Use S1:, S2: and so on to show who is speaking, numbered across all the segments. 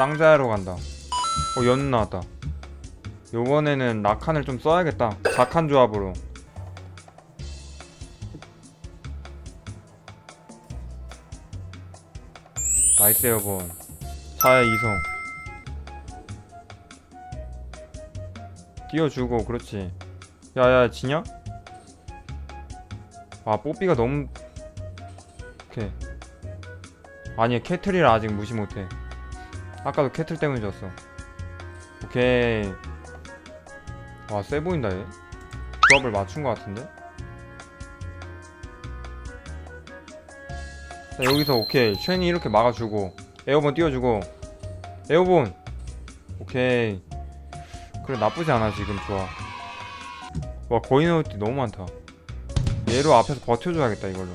S1: 쌍자야로 간다. 어 연 나왔다. 요번에는 라칸을 좀 써야겠다. 자칸 조합으로. 나이스 에어본. 차의 이성. 띄워주고 그렇지. 야야 지냐? 아 뽀삐가 너무 오케이. 아니 캐틀이라 아직 무시 못해 아까도 캐틀 때문에 졌어. 오케이. 와 세 보인다 얘. 조합을 맞춘 것 같은데? 자, 여기서 오케이. 쉔이 이렇게 막아주고 에어본 띄워주고. 에어본! 오케이. 그래 나쁘지 않아 지금 좋아 와 거인 노티 너무 많다. 얘로 앞에서 버텨줘야겠다 이걸로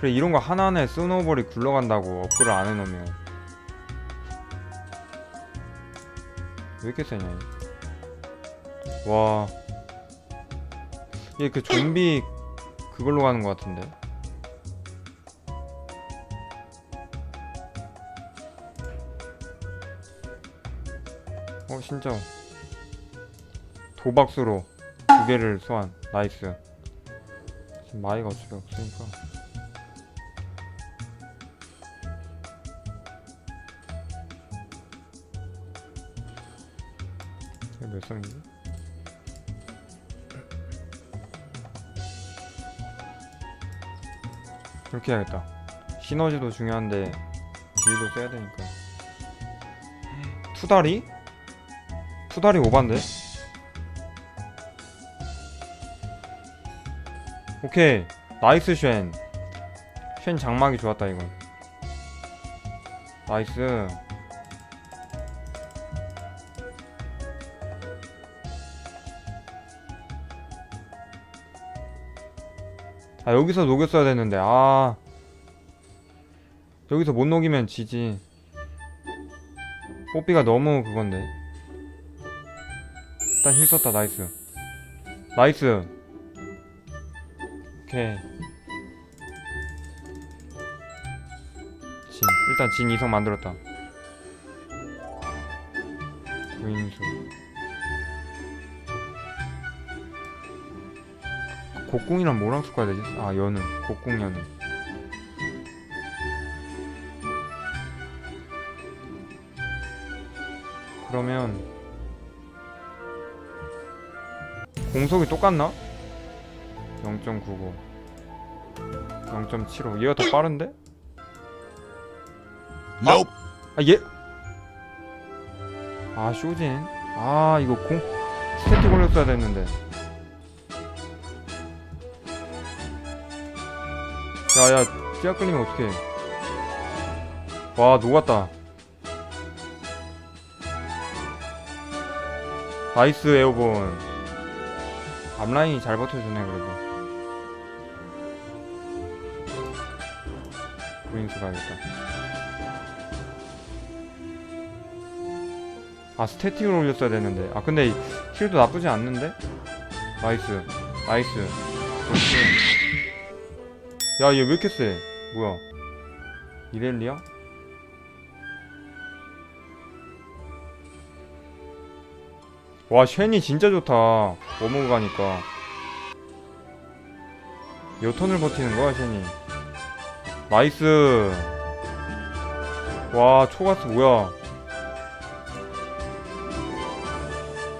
S1: 그래 이런 거 하나하나에 스노우볼이 굴러간다고 업글을 안 해놓으면. 왜 이렇게 세냐 얘. 와. 얘 그 좀비 그걸로 가는 것 같은데. 어 진짜 도박수로 두 개를 소환. 나이스. 지금 마이가 어차피 없으니까 성이지? 이렇게 해야겠다 시너지도 중요한데 딜도 써야 되니까 투다리? 투다리 오반데? 오케이 나이스 쉔. 쉔 장막이 좋았다 이건. 나이스. 아 여기서 녹였어야 됐는데 아 여기서 못 녹이면 지지. 뽀삐가 너무 그건데. 일단 힐 썼다 나이스. 나이스. 오케이 진 일단 진 이성 만들었다 무인수 곡궁이랑 뭐랑 섞어야 되지? 아 연은 곡궁 연은 그러면 공속이 똑같나? 0.99 0.75 얘가 더 빠른데?
S2: Nope.
S1: 아 얘? 아 쇼진 아 이거 공 스태틱 올렸어야 됐는데 야야 찌약 끌리면 어떡해. 와 녹았다. 나이스 에어본. 앞라인이 잘 버텨주네 그래도. 브링스 가야겠다. 아 스태틱을 올렸어야 됐는데. 아 근데 힐도 나쁘지 않는데? 나이스. 나이스. 그렇지 야 얘 왜 이렇게 세? 뭐야? 이렐리아? 와 쉔이 진짜 좋다. 워머그 가니까. 몇 턴을 버티는 거야 쉔이. 나이스. 와 초가스 뭐야?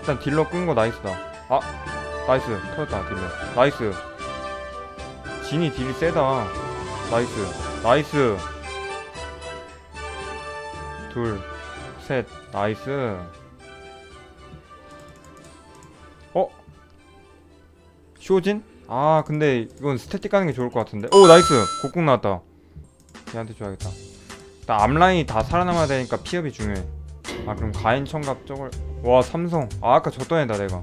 S1: 일단 딜러 끈 거 나이스다. 아 나이스. 터졌다 딜러. 나이스 진이 딜이 세다. 나이스 나이스. 둘 셋 나이스. 어? 쇼진? 아 근데 이건 스태틱 가는 게 좋을 것 같은데? 오 나이스! 곡궁 나왔다. 얘한테 줘야겠다. 일단 앞라인이 다 살아남아야 되니까 피업이 중요해. 아 그럼 가인 청갑 저걸. 와 삼성. 아 아까 졌던 애다 내가.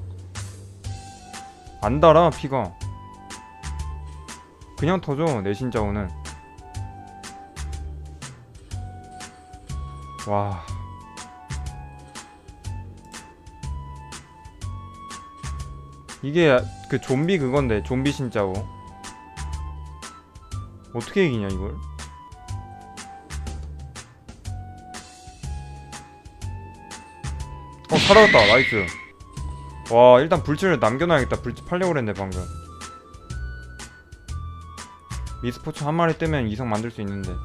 S1: 안 달아 피가 그냥 터져 내 신자오는 와. 이게 그 좀비 그건데 좀비 신자오 어떻게 이기냐 이걸? 어 살아났다. 나이스. 와 일단 불치를 남겨놔야겠다. 불치 팔려고 그랬네 방금. 미스포츠 한 마리 뜨면 이성 만들 수 있는데.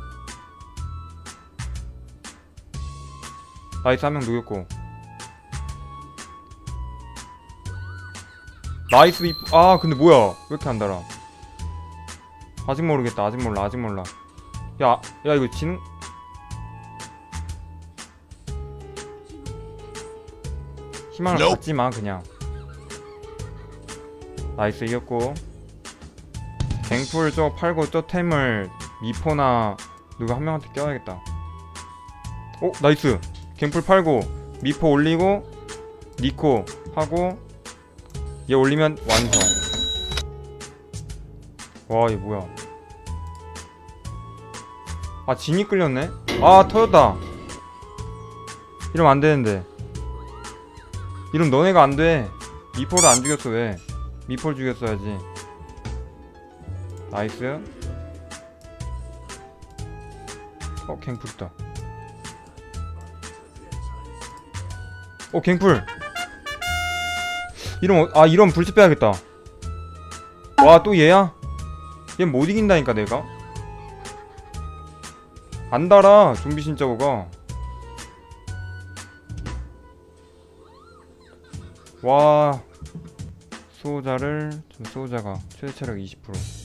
S1: 나이스 한명 녹였고. 나이스 이... 아 근데 뭐야? 왜 이렇게 안 달아? 아직 모르겠다. 아직 몰라. 아직 몰라. 야, 야 이거 지능? 희망을. 갖지마 그냥. 나이스 이겼고 갱풀 저 팔고 저 템을 미포나 누가 한 명한테 껴야겠다. 오 나이스. 갱풀 팔고 미포 올리고 니코 하고 얘 올리면 완성. 와 얘 뭐야? 아 진이 끌렸네? 아 터졌다. 이러면 안 되는데. 이러면 너네가 안돼. 미포를 안 죽였어 왜? 미포를 죽였어야지 나이스. 어 갱풀 있다. 어 갱풀. 이러면 어- 아 이러면 불치 빼야겠다. 와 또 얘야? 얘 못 이긴다니까 내가? 안 달아 좀비 신짜고가. 와 수호자를 좀 수호자가 최대 체력 20%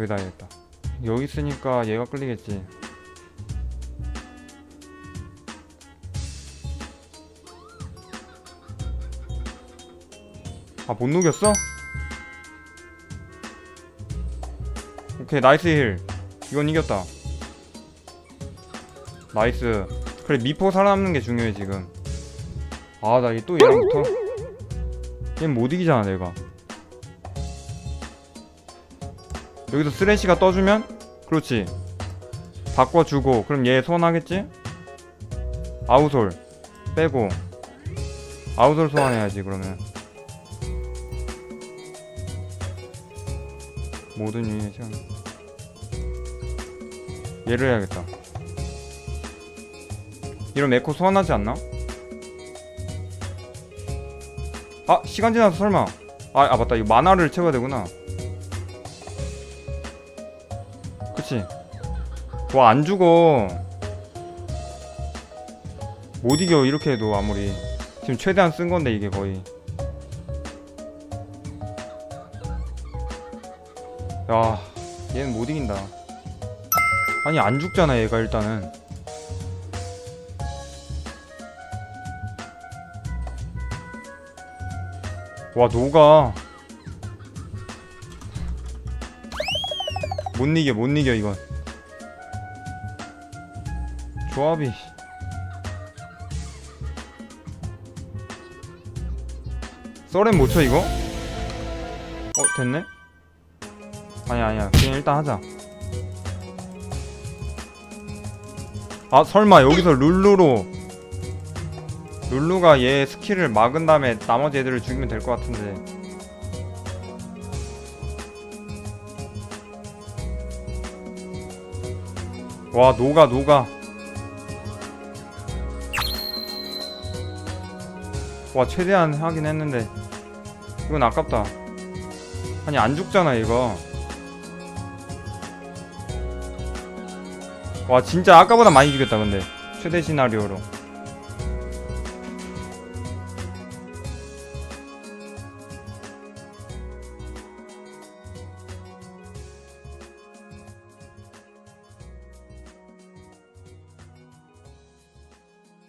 S1: 여기다 해야겠다. 여기 있으니까 얘가 끌리겠지. 아 못 녹였어? 오케이 나이스 힐. 이건 이겼다. 나이스. 그래 미포 살아남는 게 중요해 지금. 아나또 얘랑 붙어? 얘는 못 이기잖아 내가 여기서 쓰레쉬가 떠주면? 그렇지. 바꿔주고. 그럼 얘 소환하겠지? 아우솔 빼고. 아우솔 소환해야지 그러면. 모든 유닛의 시간. 얘를 해야겠다. 이런 에코 소환하지 않나? 아 시간 지나서 설마. 아, 아 맞다. 이거 만화를 채워야 되구나 그치 와안 죽어 못 이겨 이렇게 해도 아무리. 지금 최대한 쓴 건데 이게 거의. 야 얘는 못 이긴다. 아니 안 죽잖아 얘가 일단은. 와 녹아 못 이겨 못 이겨 이건. 조합이 썰엔 못쳐 이거? 어 됐네? 아니야 아니야. 그냥 일단 하자. 아 설마 여기서 룰루로 룰루가 얘 스킬을 막은 다음에 나머지 애들을 죽이면 될 것 같은데 와 녹아 녹아. 와 최대한 하긴 했는데. 이건 아깝다. 아니 안 죽잖아 이거. 와 진짜 아까보다 많이 죽였다 근데. 최대 시나리오로